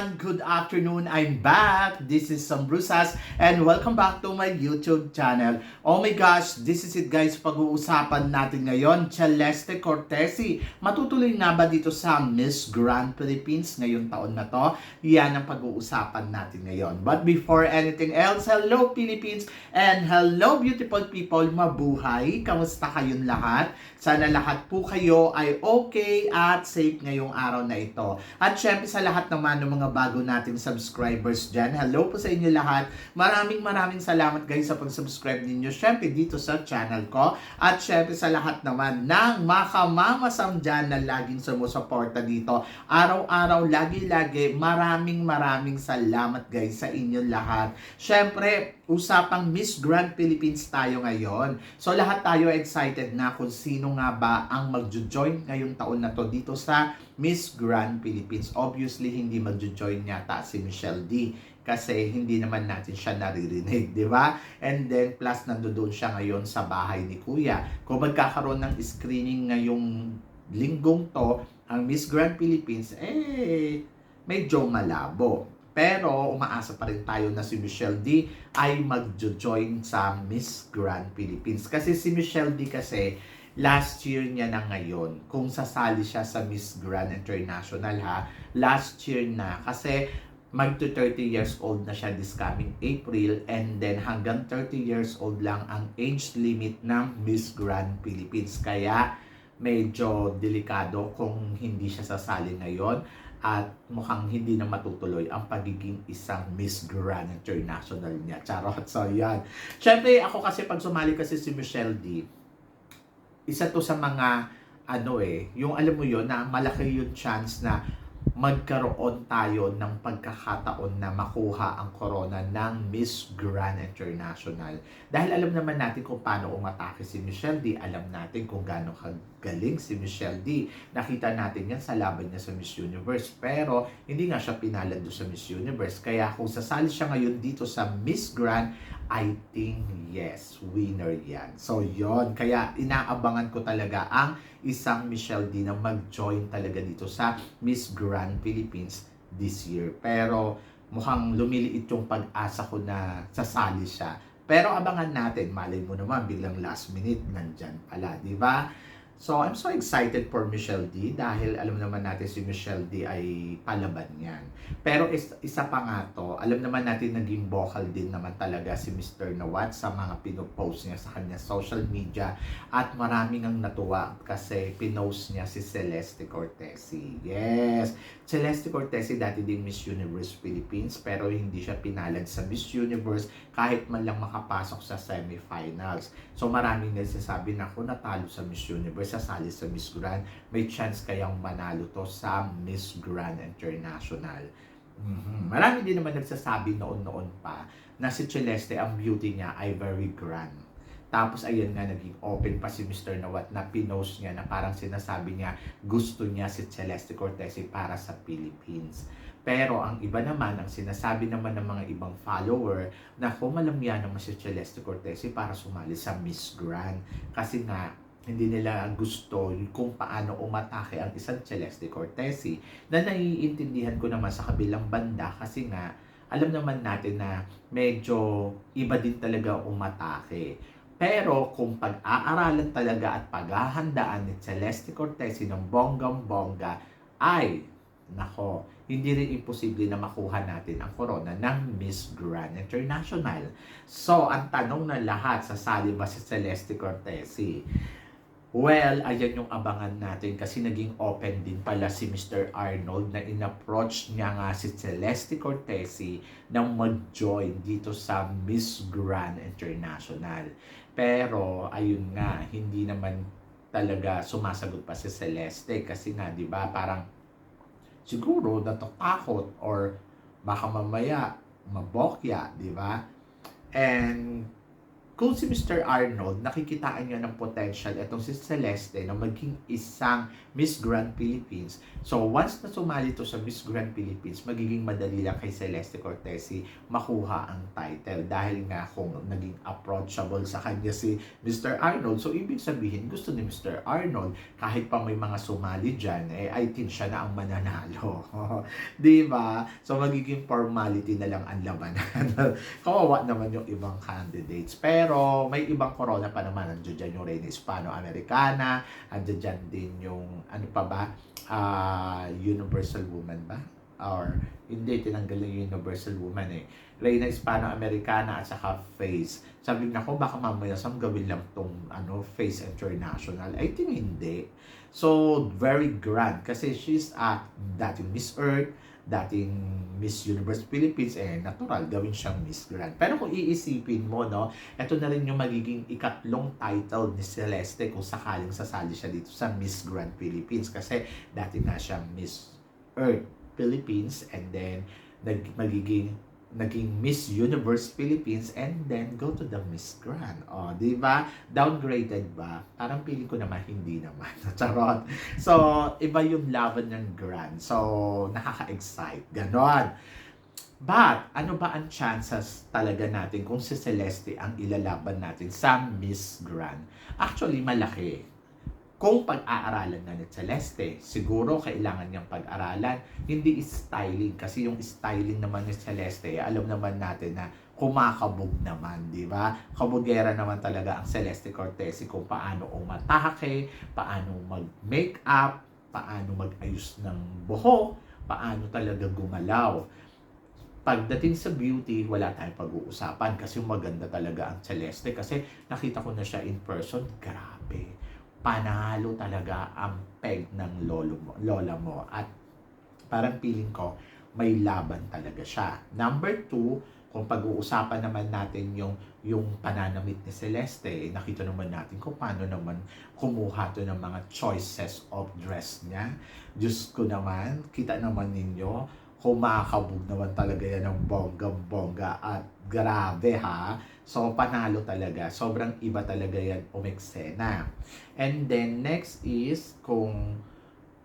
Everyone! Good afternoon! I'm back! This is Sam Brusas and welcome back to my YouTube channel. Oh my gosh, this is it guys. Pag-uusapan natin ngayon, Celeste Cortesi. Matutuloy na ba dito sa Miss Grand Philippines ngayong taon na to? Yan ang pag-uusapan natin ngayon. But before anything else, hello Philippines and hello beautiful people! Mabuhay! Kamusta kayong lahat? Sana lahat po kayo ay okay at safe ngayong araw na ito. At syempre sa lahat naman ng mga bago nating subscribers dyan, hello po sa inyo lahat. Maraming maraming salamat guys sa pag-subscribe ninyo syempre dito sa channel ko. At syempre sa lahat naman ng makamamasam dyan na laging sumusuporta dito. Araw-araw, lagi-lagi, maraming maraming salamat guys sa inyo lahat. Syempre, usapang Miss Grand Philippines tayo ngayon. So lahat tayo excited na kung sino nga ba ang magjo-join ngayong taon na to dito sa Miss Grand Philippines. Obviously, hindi magjo-join yata si Michelle D kasi hindi naman natin siya naririnig, di ba? And then, plus nandoon siya ngayon sa bahay ni Kuya. Kung magkakaroon ng screening ngayong linggong to, ang Miss Grand Philippines, eh, medyo malabo. Pero umaasa pa rin tayo na si Michelle D ay magjo-join sa Miss Grand Philippines. Kasi si Michelle D kasi last year niya na ngayon kung sasali siya sa Miss Grand International ha. Last year na kasi magto 30 years old na siya this coming April and then hanggang 30 years old lang ang age limit ng Miss Grand Philippines. Kaya medyo delikado kung hindi siya sasali ngayon at mukhang hindi na matutuloy ang pagiging isang Miss Grand International niya. Charot. So, yan. Siyempre, ako kasi pag sumali kasi si Michelle D, isa to sa mga ano eh, yung alam mo yon na malaki yung chance na magkaroon tayo ng pagkakataon na makuha ang corona ng Miss Grand International. Dahil alam naman natin kung paano umatake si Michelle D. Alam natin kung gaano kagaling si Michelle D. Nakita natin yan sa laban niya sa Miss Universe. Pero hindi nga siya pinalad sa Miss Universe. Kaya kung sasali siya ngayon dito sa Miss Grand, I think yes, winner yan. So yon Kaya inaabangan ko talaga ang isang Michelle D na mag-join talaga dito sa Miss Grand Philippines this year. Pero mukhang lumiliit yung pag-asa ko na sasali siya. Pero abangan natin, malay mo naman biglang last minute nandyan pala, di ba? So I'm so excited for Michelle D dahil alam naman natin si Michelle D ay palaban yan. Pero is, isa pa nga to, alam naman natin naging vocal din naman talaga si Mr. Nawat sa mga pinopost niya sa kanya social media at maraming ang natuwa kasi pinost niya si Celeste Cortesi. Yes, Celeste Cortesi dati din Miss Universe Philippines pero hindi siya pinalad sa Miss Universe kahit man lang makapasok sa semifinals. So maraming nagsasabi na kung natalo sa Miss Universe, sasali sa Miss Grand, may chance kayang manalo to sa Miss Grand International. Mhm. Marami din naman nagsasabi noon-noon pa na si Celeste, ang beauty niya ay very grand. Tapos ayun nga, naging open pa si Mr. Nawat na pinost niya na parang sinasabi niya gusto niya si Celeste Cortesi para sa Philippines. Pero ang iba naman, ang sinasabi naman ng mga ibang follower na kung alam yan naman si Celeste Cortesi para sumali sa Miss Grand. Kasi nga, hindi nila gusto kung paano umatake ang isang Celeste Cortesi na naiintindihan ko naman sa kabilang banda kasi nga alam naman natin na medyo iba din talaga umatake. Pero kung pag-aaralan talaga at paghahandaan ni Celeste Cortesi ng bonggang-bongga ay, nako, hindi rin imposible na makuha natin ang corona ng Miss Grand International. So, ang tanong na lahat, sasali ba si Celeste Cortesi? Well, ayan yung abangan natin kasi naging open din pala si Mr. Arnold na in-approach niya nga si Celeste Cortesi nang mag-join dito sa Miss Grand International. Pero, ayun nga, hindi naman talaga sumasagot pa si Celeste kasi nga, di ba, parang siguro natatakot or baka mamaya mabokya, di ba? And kung si Mr. Arnold, nakikitaan niya ng potential itong si Celeste na maging isang Miss Grand Philippines. So, once na sumali to sa Miss Grand Philippines, magiging madali lang kay Celeste Cortesi makuha ang title dahil nga kung naging approachable sa kanya si Mr. Arnold. So, ibig sabihin, gusto ni Mr. Arnold, kahit pa may mga sumali dyan, eh, I think siya na ang mananalo. Di ba? So, magiging formality na lang ang labanan. Kawawa naman yung ibang candidates. Pero, may ibang corona pa naman. Andiyan dyan yung Reina Hispano-Americana. Andiyan dyan din yung, ano pa ba? Ah, Universal Woman ba? Or, hindi, tinanggal yung Universal Woman eh. Reina Hispano-Americana at saka Face. Sabi na ko, baka mamaya sam gawin lang tong ano, Face International. I think hindi. So, very grand. Kasi she's a dating Miss Earth, dating Miss Universe Philippines, eh, natural, gawin siyang Miss Grand. Pero kung iisipin mo, no, ito na rin yung magiging ikatlong title ni Celeste kung sakaling sasali siya dito sa Miss Grand Philippines. Kasi dati nga siyang Miss Earth Philippines and then nag, magiging naging Miss Universe Philippines and then go to the Miss Grand. O, di ba? Downgraded ba? Parang feeling ko naman hindi naman. Charot. So, iba yung laban ng Grand. So, nakaka-excite. Ganon. But, ano ba ang chances talaga natin kung si Celeste ang ilalaban natin sa Miss Grand? Actually, malaki kung pag-aaralan na ni Celeste, siguro kailangan niyang pag-aralan, hindi styling. Kasi yung styling naman ni Celeste, alam naman natin na kumakabog naman, di ba? Kabugera naman talaga ang Celeste Cortesi kung paano umatake, paano mag-makeup, paano mag-ayos ng buhok, paano talaga gumalaw. Pagdating sa beauty, wala tayong pag-uusapan kasi maganda talaga ang Celeste kasi nakita ko na siya in person, grabe panalo talaga ang peg ng lolo mo, lola mo. At parang feeling ko, may laban talaga siya. Number two, kung pag-uusapan naman natin yung yung pananamit ni Celeste, eh, nakita naman natin kung paano naman kumuha to ng mga choices of dress niya. Diyos ko naman, kita naman ninyo, kumakabog naman talaga yan ng bonggang-bongga at grabe ha. So, panalo talaga. Sobrang iba talaga yan umeksena. And then, next is kung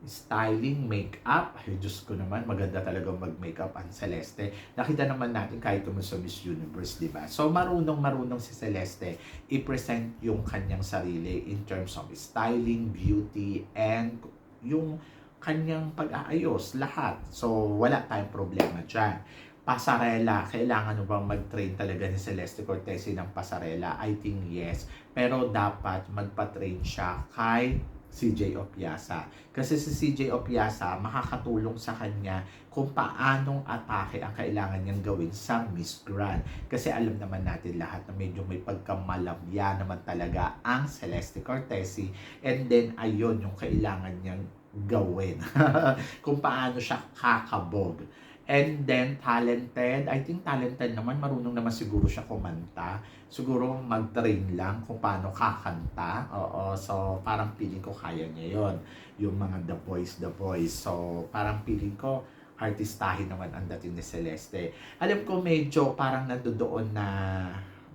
styling, makeup. Ay, Diyos ko naman, maganda talaga mag-makeup ang Celeste. Nakita naman natin kahit naman sa Miss Universe, di ba? So, marunong-marunong si Celeste i-present yung kanyang sarili in terms of styling, beauty, and yung kanyang pag-aayos, lahat. So, wala tayong problema dyan. Pasarela, kailangan mo bang mag-train talaga ni Celeste Cortesi ng pasarela? I think yes. Pero dapat magpa-train siya kay CJ Opiasa. Kasi si CJ Opiasa, makakatulong sa kanya kung paanong atake ang kailangan niyang gawin sa Miss Grand. Kasi alam naman natin lahat na medyo may pagkamalabya naman talaga ang Celeste Cortesi. And then, ayun yung kailangan niyang gawin. kung paano siya kakabog. And then, talented. I think talented naman. Marunong naman siguro siya kumanta. Siguro mag-train lang kung paano kakanta. Oo, so parang feeling ko kaya niya yon Yung mga The Boys, The Boys. So, parang feeling ko artistahin naman ang dating ni Celeste. Alam ko medyo parang nandoon na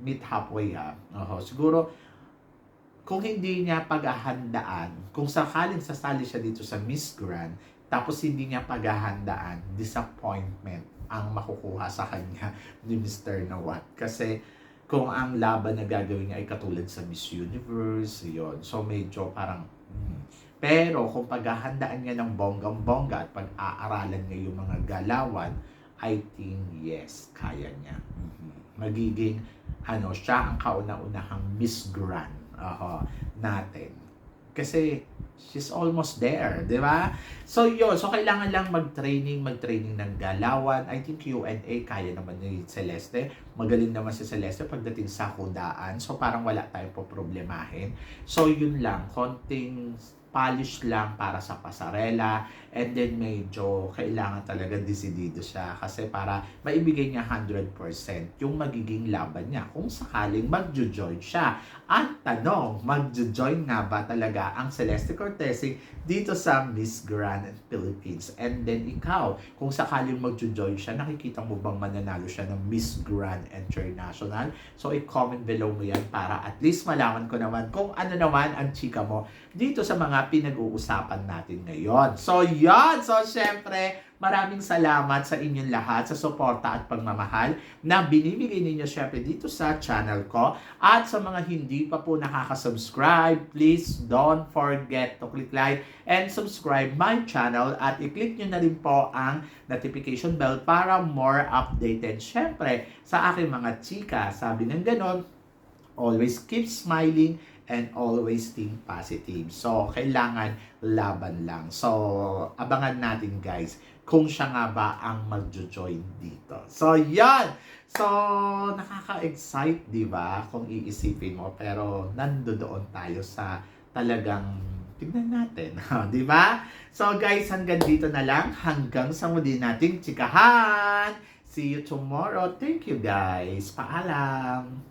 meet halfway ha. Oo, siguro kung hindi niya paghahandaan, kung sakaling sasali siya dito sa Miss Grand, tapos hindi niya paghahandaan, disappointment ang makukuha sa kanya ni Mr. Nawat. Kasi kung ang laban na gagawin niya ay katulad sa Miss Universe, yon So medyo parang hmm. Pero kung paghahandaan niya ng bonggang-bongga at pag-aaralan niya yung mga galawan, I think yes, kaya niya. Mhm. Magiging ano, siya ang kauna-unahang Miss Grand uh, natin. Kasi she's almost there, di ba? So yun, so kailangan lang mag-training, mag-training ng galawan. I think Q&A kaya naman ni Celeste. Magaling naman si Celeste pagdating sa kudaan. So parang wala tayong po problemahin. So yun lang, konting polish lang para sa pasarela and then medyo kailangan talaga desidido siya kasi para maibigay niya 100% yung magiging laban niya kung sakaling magjo-join siya. At tanong, magjo-join nga ba talaga ang Celeste Cortese dito sa Miss Grand Philippines? And then ikaw, kung sakaling magjo-join siya, nakikita mo bang mananalo siya ng Miss Grand International? So i-comment below mo yan para at least malaman ko naman kung ano naman ang chika mo dito sa mga pinag-uusapan natin ngayon. So yan! So syempre, maraming salamat sa inyong lahat sa suporta at pagmamahal na binibigay ninyo syempre dito sa channel ko. At sa mga hindi pa po nakaka-subscribe, please don't forget to click like and subscribe my channel at i-click nyo na rin po ang notification bell para more updated syempre sa aking mga chika. Sabi ng ganon, always keep smiling and always think positive. So, kailangan laban lang. So, abangan natin guys kung siya nga ba ang magjo-join dito. So, yan! So, nakaka-excite, di ba? Kung iisipin mo. Pero, nandoon tayo sa talagang tignan natin. di ba? So, guys, hanggang dito na lang. Hanggang sa muli nating chikahan. See you tomorrow. Thank you, guys. Paalam.